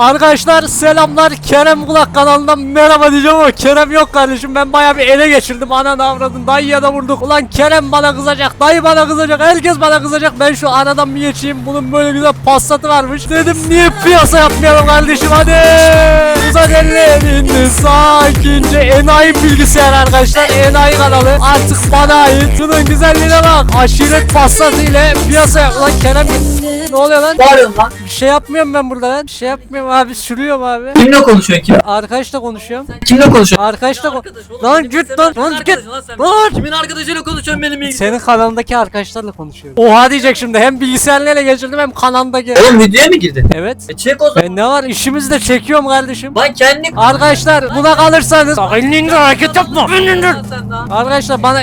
Arkadaşlar selamlar Kerem Kulak kanalından merhaba diyeceğim ama Kerem yok kardeşim. Ben baya bir ele geçirdim. Ananı avradın dayıya da vurduk. Ulan Kerem bana kızacak dayı bana kızacak herkes bana kızacak. Ben şu aradan bir geçeyim. Bunun böyle güzel passatı varmış. Dedim niye piyasa yapmayalım kardeşim? Hadi. Uzak ellerini sakince enayi bilgisayar arkadaşlar. Enayi kanalı. Artık bana ait. Şunun güzelliğine bak. Aşiret passatı ile piyasa yap ulan Kerem ne oluyor lan? Bağırıyorsun lan. bir şey yapmıyorum ben burada lan. Bir şey yapmıyorum abi sürüyorum abi. Kimle konuşuyorsun kim? Arkadaşla konuşuyorum. Kimle konuşuyorsun? Arkadaşla ko- Arkadaş oğlum, Lan benim git lan, lan git. lan sen. Lan. Kimin arkadaşıyla konuşuyorsun benim bilgisayar? Senin kanalındaki arkadaşlarla konuşuyorum. Oha diyecek şimdi hem bilgisayarla ele geçirdim hem kanaldaki. Oğlum videoya mı girdin? Evet. E çek o zaman. E ne var işimizi de çekiyorum kardeşim. Lan kendi Arkadaşlar buna kalırsanız elinde hareket yapma. Daha. Arkadaşlar bana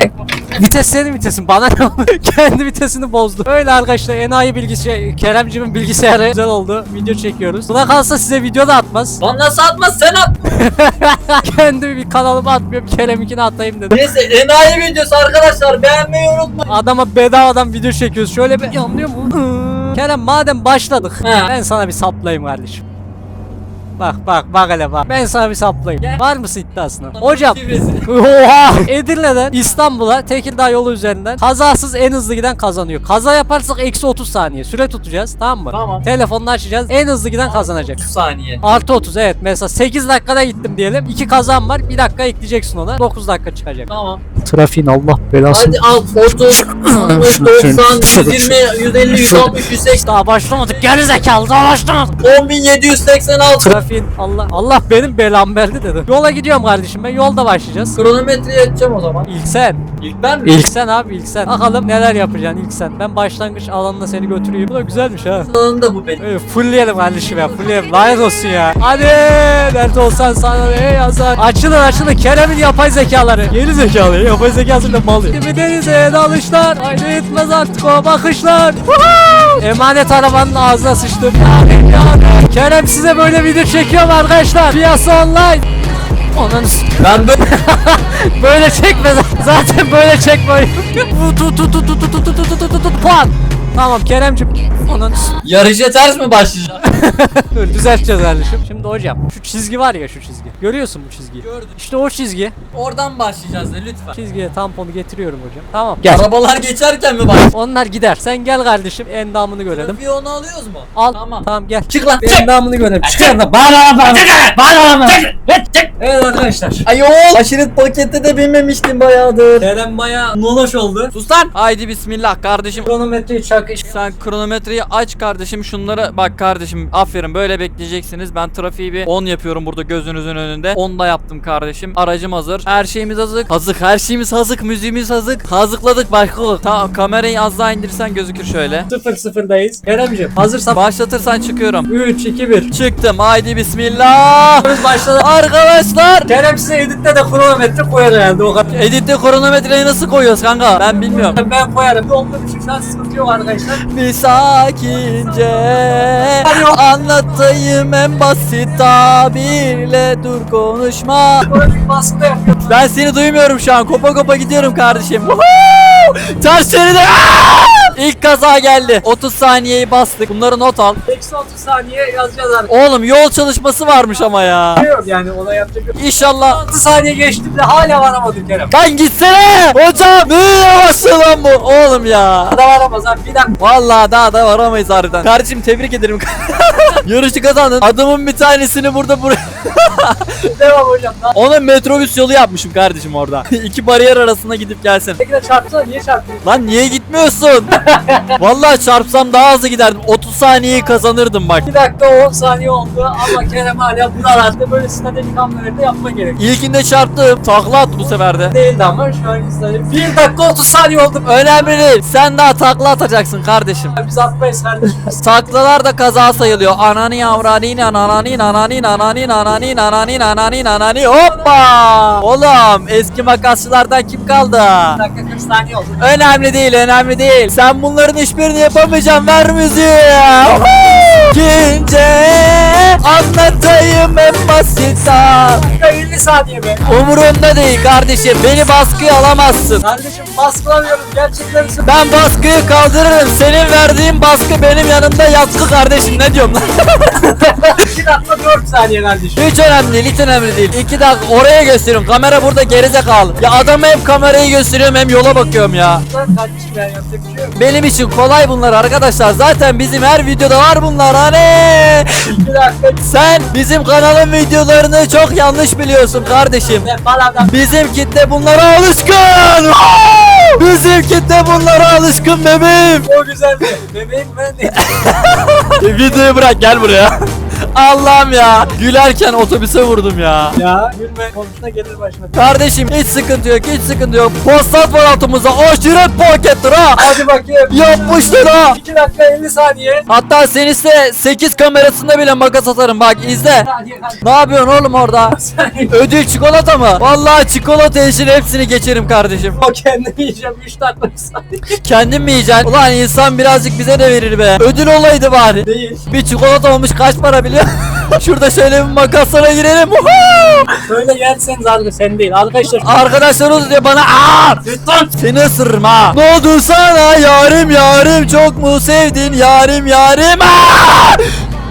vites senin vitesin bana ne oldu? kendi vitesini bozdu. Öyle arkadaşlar enayi bilgisayar Keremcimin bilgisayarı güzel oldu. Video çekiyoruz. Buna kalsa size video da atmaz. Lan nasıl atmaz sen at. Kendi bir kanalıma atmıyorum. Kerem'inkini atayım dedim. Neyse enayi videosu arkadaşlar beğenmeyi unutmayın. Adama bedavadan video çekiyoruz. Şöyle bir yanlıyor mu? Kerem madem başladık. He. Ben sana bir saplayayım kardeşim. Bak bak bak hele bak. Ben sana bir saplayayım. Gel. Var mısın iddiasına? Hocam. Şifresi. Oha! Edirne'den İstanbul'a Tekirdağ yolu üzerinden kazasız en hızlı giden kazanıyor. Kaza yaparsak eksi 30 saniye süre tutacağız tamam mı? Tamam. Telefonunu açacağız. En hızlı giden kazanacak. 30 saniye. Artı 30 evet mesela 8 dakikada gittim diyelim. 2 kazan var 1 dakika ekleyeceksin ona. 9 dakika çıkacak. Tamam. Trafiğin Allah belasını. Hadi al 30, 60, 90, 120, 150, 160, 180, Daha başlamadık geri zekalı daha başlamadık. 10786. Trafiğin Allah Allah benim belamı verdi dedi. Yola gidiyorum kardeşim ben yolda başlayacağız. Kronometreyi açacağım o zaman. İlk sen. İlk ben mi? İlk sen abi ilk sen. Bakalım neler yapacaksın ilk sen. Ben başlangıç alanına seni götüreyim. Bu da güzelmiş ha. Alanında bu benim. Öyle fullleyelim kardeşim ya fullleyelim. Lanet olsun ya. Hadi nerede olsan sana ne yazar. Açılın açılın Kerem'in yapay zekaları. Geri zekalı yapay zekası da malı. Kimi denize dalışlar. Haydi etmez artık o bakışlar. Woohoo! Emanet arabanın ağzına sıçtım. Kerem size böyle video çekiyorum arkadaşlar. Piyasa online. Onun Ben böyle böyle çekme zaten böyle çekme. Tut tut tut tut tut tut tut tut tut tut tut puan. Tamam Keremcim. Onun yarışa ters mi başlayacağım? Dur düzelteceğiz kardeşim. Şimdi hocam şu çizgi var ya şu çizgi. Görüyorsun bu çizgiyi. Gördüm. İşte o çizgi. Oradan başlayacağız da lütfen. Çizgiye tamponu getiriyorum hocam. Tamam. Gel. Arabalar geçerken mi başlayacağız? Onlar gider. Sen gel kardeşim. Endamını görelim. Bir onu alıyoruz mu? Al. Tamam. Tamam gel. Çık lan. Çık. Endamını görelim. Çıkar da bana bana. Bana bana. Evet arkadaşlar. Ayol. Aşiret pakette de binmemiştim bayağıdır. Kerem bayağı noloş oldu. Sus lan. Haydi bismillah kardeşim. Kronometreyi çak. Sen kronometreyi aç kardeşim şunlara bak kardeşim. Aferin böyle bekleyeceksiniz. Ben trafiği bir 10 yapıyorum burada gözünüzün önünde. 10 da yaptım kardeşim. Aracım hazır. Her şeyimiz hazır. Hazır her şeyimiz hazır müziğimiz hazır hazırladık başladık tamam kamerayı az daha indirsen gözükür şöyle. 0-0'dayız. Keremcim hazırsan başlatırsan çıkıyorum. 3 2 1. çıktım. Haydi bismillah. Başladı. arkadaşlar! Kerem size editte de kronometre koyar herhalde o kadar. editte kronometreyi nasıl koyuyoruz kanka? Ben bilmiyorum. Ben koyarım. Yolda bir şey sıkıntı yok arkadaşlar. Bir sakince anlatayım en basit tabirle. Dur konuşma. Baskı da. Ben seni duymuyorum şu an kopa kopa gidiyorum kardeşim Woohoo! Ters şeride! İlk kaza geldi 30 saniyeyi bastık bunları not al Eksi 30 saniye yazacağız abi. Oğlum yol çalışması varmış ama ya Yok yani ona yapacak yok. İnşallah 6 saniye geçtim de hala varamadım Kerem. Lan gitsene hocam ne yavaş lan bu oğlum ya Da varamaz abi bir dakika. Vallahi daha da varamayız harbiden. Kardeşim tebrik ederim. Yarışı kazandın. Adamın bir tanesini burada buraya. Devam hocam. Daha Ona metrobüs yolu yapmışım kardeşim orada. İki bariyer arasında gidip gelsin. tekrar çarpsana niye çarptın? Lan niye gitmiyorsun? Vallahi çarpsam daha hızlı giderdim. 30 saniyeyi kazanırdım bak. 2 dakika 10 saniye oldu ama Kerem hala buralarda böyle hamleleri de yapma gerek. İlkinde çarptım. Takla attı bu sefer de. Değildi ama şu an istedim. 1 dakika 30 saniye oldu. Önemli değil. Sen daha takla atacaksın kardeşim. Biz atmayız kardeşim. Taklalar da kaza sayılıyor. Anani yavrani anani anani anani anani anani anani anani hoppa. Oğlum eski makasçılardan kim kaldı? 1 dakika 40 saniye oldu. Önemli değil, önemli değil. Sen bunların hiçbirini yapamayacaksın. Ver müziği. İkinci anlatayım en basit. Dakika 50 50 saniye be. Umurumda değil kardeşim. Beni baskıya alamazsın. Kardeşim baskılamıyorum gerçekten söylüyorum. Ben baskıyı kaldırırım. Senin verdiğin baskı benim yanımda yatkı kardeşim. Ne diyorum lan? 2 dakika 4 saniye kardeşim. hiç önemli değil, hiç önemli değil. İki dakika oraya gösteriyorum. Kamera burada gerizekalı. Ya adama hem kamerayı gösteriyorum hem yola bakıyorum ya. Lan Kardeşim ya yapacak bir şey yok. Benim için kolay bunlar arkadaşlar. Zaten bizim her videoda var bunlar. Hani 2 dakika. sen bizim kanalın videolarını çok yanlış biliyorsun kardeşim. Bizim kitle bunlara alışkın. Bizim kitle bunlara alışkın bebeğim. O güzel bir. Bebeğim ben de. Videoyu bırak gel buraya. Allah'ım ya. Gülerken otobüse vurdum ya. ya gülme. Komşuna gelir başına. Kardeşim hiç sıkıntı yok hiç sıkıntı yok. Postat var altımıza aşiret pakettir ha. Hadi bakayım. Yapmıştır ha. 2 dakika 50 saniye. Hatta sen ise 8 kamerasında bile makas atarım bak izle. Saniye kardeşim. Ne yapıyorsun oğlum orada? Ödül çikolata mı? Vallahi çikolata için hepsini geçerim kardeşim. O kendim yiyeceğim 3 dakika saniye. Kendin mi yiyeceksin? Ulan insan birazcık bize de verir be. Ödül olaydı bari. Değil. Bir çikolata olmuş kaç para biliyor? Şurada şöyle bir makaslara girelim. Söyle yerseniz arka sen değil. Arkadaşlar Arkadaşlar o diyor bana aa! Lütfen. Seni ısırırım ha. Ne oldu sana yarim yarim çok mu sevdin yarim yarim aa!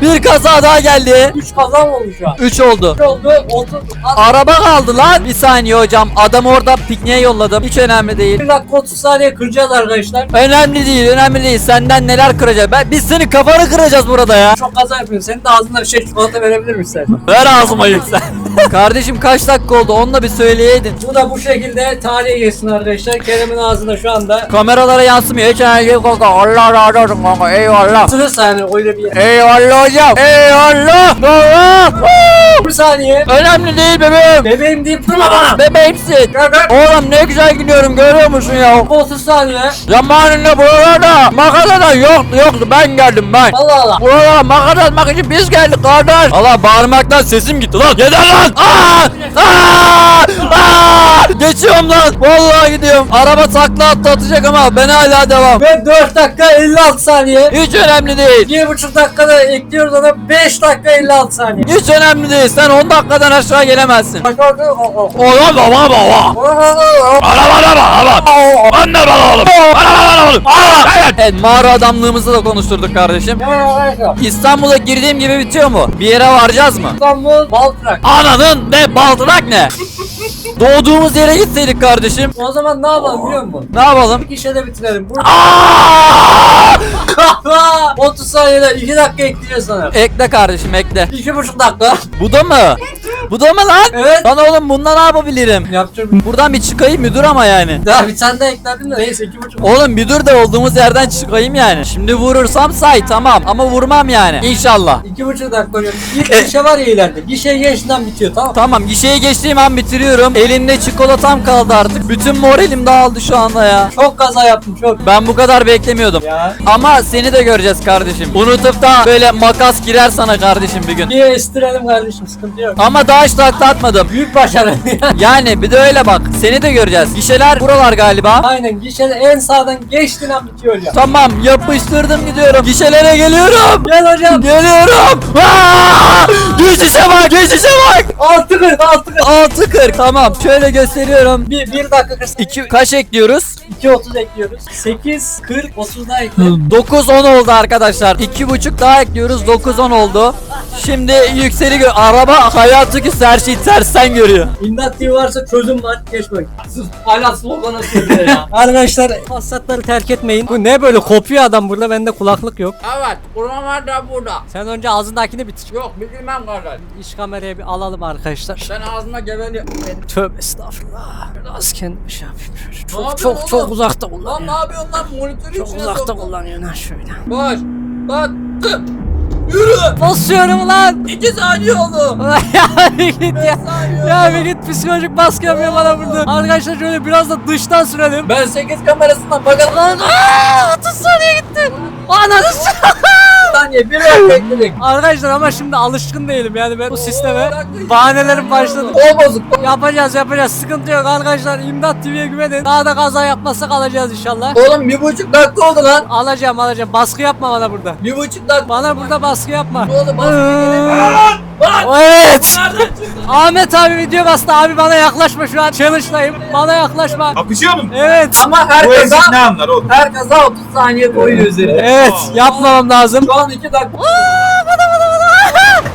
Bir kaza daha geldi. 3 kaza mı oldu şu an? 3 oldu. 3 oldu. 30. Araba kaldı lan. Bir saniye hocam. Adamı orada pikniğe yolladım. Hiç önemli değil. 1 dakika 30 saniye kıracağız arkadaşlar. Önemli değil, önemli değil. Senden neler kıracağız? Ben, biz senin kafanı kıracağız burada ya. Çok kaza yapıyorsun. Senin de ağzına bir şey çikolata verebilir misin? Ver ağzıma yüksen. Kardeşim kaç dakika oldu? Onu da bir söyleyeydin. Bu da bu şekilde tarihe geçsin arkadaşlar. Kerem'in ağzında şu anda. Kameralara yansımıyor. Hiç önemli değil. Allah olsun kanka. Eyvallah. Sıra saniye öyle bir yer. Eyvallah hocam. Eyvallah. Allah. Woo! 1 saniye. Önemli değil bebeğim. Bebeğim deyip durma bana. Bebeğimsin. Gel. Oğlum ne güzel gidiyorum görüyor musun ya? 30 saniye. Zamanında buralarda makarada yoktu yoktu ben geldim ben. Allah Allah. Buralara makara atmak için biz geldik kardeş. Allah bağırmaktan sesim gitti lan. Yeter lan. Aa! Aa! Aa! Geçiyorum lan. Vallahi gidiyorum. Araba takla attı atacak ama ben hala devam. Ve 4 dakika 56 saniye. Hiç önemli değil. 1,5 dakikada ekliyoruz ona 5 dakika 56 saniye. Hiç önemli değil. Sen 10 dakikadan aşağı gelemezsin. Bak o o. Oğlum baba baba. Bana bana bana. Anne bana oğlum. Bana oğlum. Evet mağara adamlığımızı da konuşturduk kardeşim. İstanbul'a girdiğim gibi bitiyor mu? Bir yere varacağız mı? İstanbul Baltrak. Ananın ve baldırak ne? Doğduğumuz yere gitseydik kardeşim. O zaman ne yapalım biliyor musun? Ne yapalım? Bir işe de bitirelim. Burada Aa! 30 saniyede 2 dakika ekleyeceğiz sana. Ekle kardeşim ekle. 2,5 dakika. Bu da mı? Bu da mı lan? Evet. Lan oğlum bundan ne yapabilirim? Yapacağım. Buradan bir çıkayım müdür ama yani. Daha bir tane de ekledim de neyse 2,5. Oğlum müdür de olduğumuz yerden çıkayım yani. Şimdi vurursam say tamam ama vurmam yani. İnşallah. 2,5 dakika oluyor. Bir gişe var ya ileride. Gişe geçtiğinden bitiyor tamam? Tamam gişeye geçtiğim an bitiriyorum. Elinde çikolatam kaldı artık. Bütün moralim dağıldı şu anda ya. Çok kaza yaptım çok. Ben bu kadar beklemiyordum. Ya. Ama seni de göreceğiz kardeşim. Unutup da böyle makas girer sana kardeşim bir gün. Bir estirelim kardeşim sıkıntı yok. Ama daha hiç takla atmadım. Büyük başarı. Yani bir de öyle bak. Seni de göreceğiz. Gişeler buralar galiba. Aynen gişede en sağdan geçtiğin an bitiyor ya. Tamam yapıştırdım gidiyorum. Gişelere geliyorum. Gel hocam. Geliyorum. Geçişe bak geçişe bak. 6 40 6 40. 6 40 tamam. Şöyle gösteriyorum. Bir, bir dakika 40. İki, kaç ekliyoruz? 2 30 ekliyoruz. 8 40 30 daha ekliyoruz. 9 10 oldu arkadaşlar. 2,5 daha ekliyoruz. 9 10 oldu. Şimdi yükseli araba hayatı küs her şeyi tersten görüyor. İmdat TV varsa çözüm var. Geç bak. Sus. Hala slogan ya. Arkadaşlar Passatları terk etmeyin. Bu ne böyle kopuyor adam burada bende kulaklık yok. Evet, buralar da burada. Sen önce ağzındakini bitir. Yok, bilmem kardeş. İç kameraya bir alalım arkadaşlar. Ben ağzıma geveliyorum. Tövbe estağfurullah. Biraz kendimi şey yapayım şöyle. Çok çok çok oğlum? uzakta Lan ne yapıyorsun lan? Monitörü Çok içine uzakta soktun. kullanıyor lan şöyle. Baş. Bak. tık. Yürü. Basıyorum lan. 2 saniye oldu. ya bir git ya. saniye Ya oldu. bir git psikolojik baskı yapıyor bana burada. Arkadaşlar şöyle biraz da dıştan sürelim. Ben 8 kamerasından bakalım. Lan aaa 30 saniye gitti. Ananı s- saniye bir bekledik. Arkadaşlar ama şimdi alışkın değilim yani ben bu sisteme. Bahanelerim başladı. O bozuk. Yapacağız yapacağız sıkıntı yok arkadaşlar. İmdat TV'ye güvenin. Daha da kaza yapmazsak alacağız inşallah. Oğlum bir buçuk dakika oldu lan. Alacağım alacağım. Baskı yapma bana burada. Bir buçuk dakika Bana burada baskı yapma. oldu. Bak. Iıı. Lan. Evet. Nereden çıktı? Ahmet abi video bastı abi bana yaklaşma şu an challenge'dayım. Bana yaklaşma. Kapışıyor mu? Evet. Ama her Bu kaza ezik ne anlar oğlum? her kaza 30 saniye koyuyor üzerine. Evet yapmamam lazım. Şu an 2 dakika.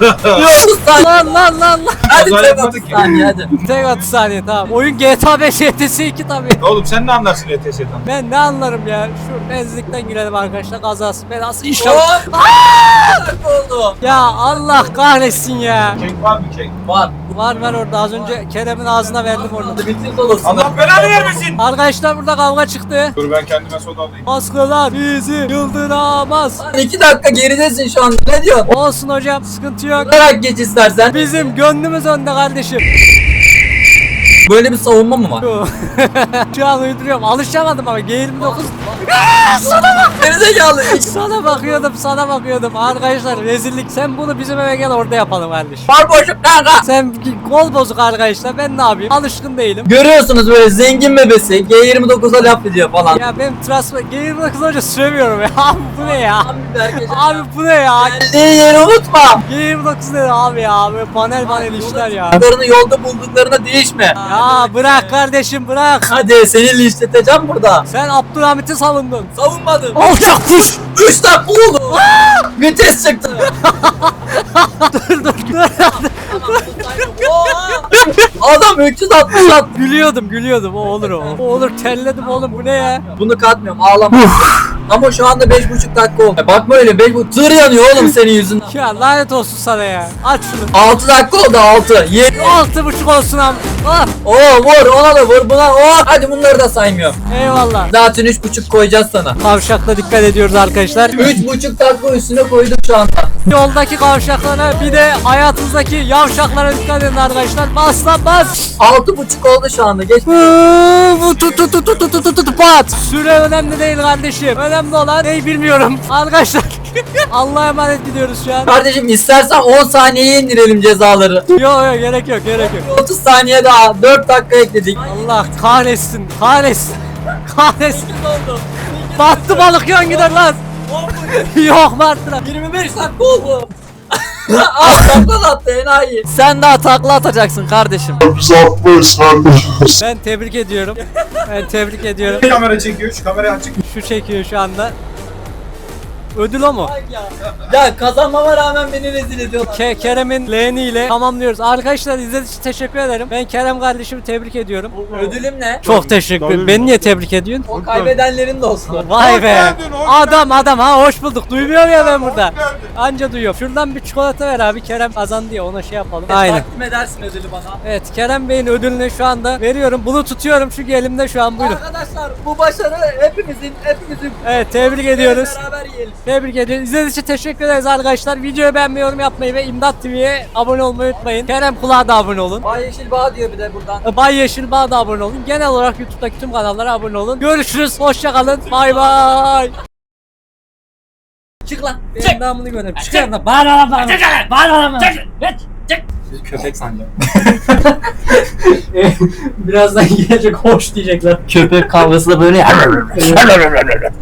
Yok 30 saniye. Lan lan lan lan. Hadi Kaza tek yapmadık 30 ki. saniye hadi. Tek 30 saniye tamam. Oyun GTA 5 ETS 2 tabii. Oğlum sen ne anlarsın ETS'den? Ben ne anlarım ya. Şu benzinlikten girelim arkadaşlar. Kazası belası inşallah. Hop. dakika oldu. Ya Allah kahretsin ya. Kek var mı kek? Var. Var var orada az önce Kerem'in ağzına verdim bitir solosunu. Allah belanı vermesin. Arkadaşlar burada kavga çıktı. Dur ben kendime soda alayım. Baskılar bizi yıldıramaz. 2 dakika geridesin şu anda. Ne diyorsun? Olsun hocam sıkıntı yok. Durarak geç istersen. Bizim gönlümüz önde kardeşim. Böyle bir savunma mı var? Şu an uyduruyorum. Alışamadım ama G29 Gerizekalı. sana bakıyordum sana bakıyordum. Arkadaşlar rezillik. Sen bunu bizim eve gel orada yapalım kardeşim. Var boşluk kanka. Sen kol bozuk arkadaşlar. Ben ne yapayım? Alışkın değilim. Görüyorsunuz böyle zengin bebesi G29'a laf ediyor falan. Ya benim transfer G29 önce süremiyorum ya. Abi bu ne ya? Abi bu ne ya? Geldiği yeri unutma. G29 ne abi ya? Böyle panel panel işler ya. Yollarını yolda bulduklarına değişme. Ya bırak kardeşim bırak. Hadi seni linçleteceğim burada. Sen Abdülhamit'i savundun. Savunmadım. Alçak kuş. 3 dakika oldu. Vites çıktı. dur dur. Adam 360 attı. gülüyordum gülüyordum o olur o. O olur terledim oğlum bu ne ya? Bunu katmıyorum ağlama. Ama şu anda 5,5 dakika oldu. E bakma öyle 5,5 tır yanıyor oğlum senin yüzünden. Ya lanet olsun sana ya. Aç şunu. 6 dakika oldu 6. 7. Altı buçuk olsun am. Ah, Oo vur ona da vur buna. Oo hadi bunları da saymıyorum. eyvallah. Zaten 3,5 koyacağız sana. Kavşakta dikkat ediyoruz arkadaşlar. 3,5 dakika üstüne koyduk şu anda. Yoldaki kavşaklara bir de hayatınızdaki yavşaklara dikkat edin arkadaşlar. Bas lan bas. 6,5 oldu şu anda. Geç. Bu tut tut tut tut tut tut tut pat. Süre önemli değil kardeşim. Önemli olan neyi bilmiyorum. Arkadaşlar Allah'a emanet gidiyoruz şu an. Kardeşim istersen 10 saniyeye indirelim cezaları. Yok yok gerek yok gerek yok. 30 saniye daha 4 dakika ekledik. Allah kahretsin kahretsin kahretsin. Battı balık yan gider lan. yok Martıra. 25 dakika oldu. Al takla attı enayi. Sen daha takla atacaksın kardeşim. Ben tebrik ediyorum. Ben tebrik ediyorum. Kamera çekiyor. Şu kamera açık. Şu çekiyor şu anda. Ödül o mu? Ya kazanmama rağmen beni rezil ediyorlar. Ke Kerem'in leğeniyle tamamlıyoruz. Arkadaşlar izlediğiniz için teşekkür ederim. Ben Kerem kardeşimi tebrik ediyorum. Ödülüm ne? Çok teşekkür ederim. Beni niye tebrik ediyorsun? O kaybedenlerin de olsun. Vay be. geldin, hoş Adam adam ha hoş bulduk. Duymuyor ya ben burada. Anca duyuyorum. Şuradan bir çikolata ver abi. Kerem kazandı ya ona şey yapalım. Aynen. Takdim edersin ödülü bana. Evet Kerem Bey'in ödülünü şu anda veriyorum. Bunu tutuyorum çünkü elimde şu an buyurun. Arkadaşlar bu başarı hepimizin, hepimizin. Evet tebrik ediyoruz. Beraber yiyelim. Tebrik ediyoruz. İzlediğiniz için teşekkür ederiz arkadaşlar. Videoyu beğenmeyi, yorum yapmayı ve İmdat TV'ye abone olmayı unutmayın. Kerem Kulağa da abone olun. Bay Yeşil Bağ diyor bir de buradan. Bay Yeşil Bağ'a da abone olun. Genel olarak YouTube'daki tüm kanallara abone olun. Görüşürüz. Hoşçakalın. Bay bay. Çık lan. Benim namını gönder. Çıkar da. Bağır lan bağır. Bağır lan Köpek sanacağım. Birazdan gelecek hoş diyecekler. Köpek kavgası da böyle